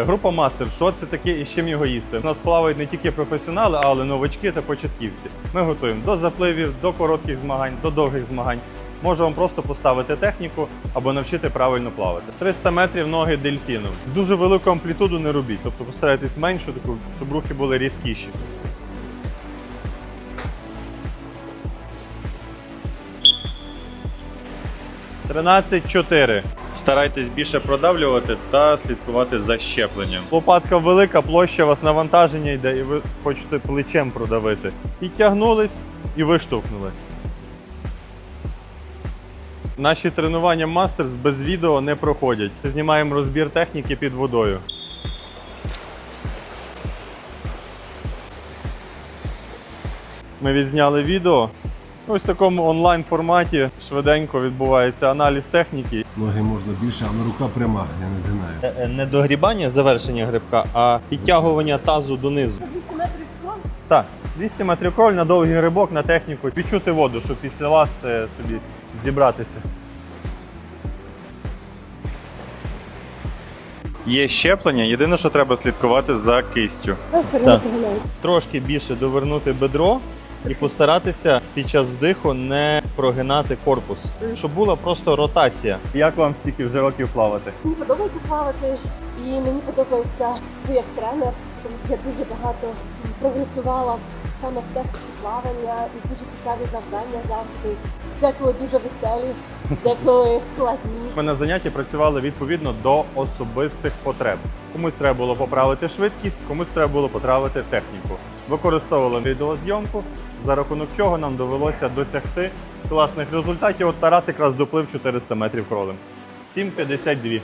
Група мастер, що це таке і з чим його їсти? У нас плавають не тільки професіонали, але й новачки та початківці. Ми готуємо до запливів, до коротких змагань, до довгих змагань. Можу вам просто поставити техніку або навчити правильно плавати. 300 метрів ноги дельфіном. Дуже велику амплітуду не робіть, тобто постарайтесь меншу, таку, щоб рухи були різкіші. Тринадцять чотири. Старайтесь більше продавлювати та слідкувати за щепленням. Лопатка велика, площа у вас навантаження йде, і ви хочете плечем продавити. Підтягнулись і виштовхнули. Наші тренування Мастерс без відео не проходять. Знімаємо розбір техніки під водою. Ми відзняли відео. Ось в такому онлайн форматі швиденько відбувається аналіз техніки. Ноги можна більше, але рука пряма, я не знаю. Не догрібання завершення грибка, а підтягування тазу донизу. 200 метрів крон. Так, 200 метрів кроль на довгий грибок, на техніку, відчути воду, щоб після вас е, собі зібратися. Є щеплення, єдине, що треба слідкувати за кистю. Трошки більше довернути бедро і постаратися під час вдиху не прогинати корпус, щоб була просто ротація. Як вам стільки вже років плавати? Мені подобається плавати, і мені подобається ви як тренер, тому я дуже багато прогресувала саме в техніці плавання і дуже цікаві завдання завжди. Деколи дуже веселі, деколи складні. Ми на занятті працювали відповідно до особистих потреб. Комусь треба було поправити швидкість, комусь треба було поправити техніку. Використовували відеозйомку, за рахунок чого нам довелося досягти класних результатів. От Тарас якраз доплив 400 метрів кролем. 7,52.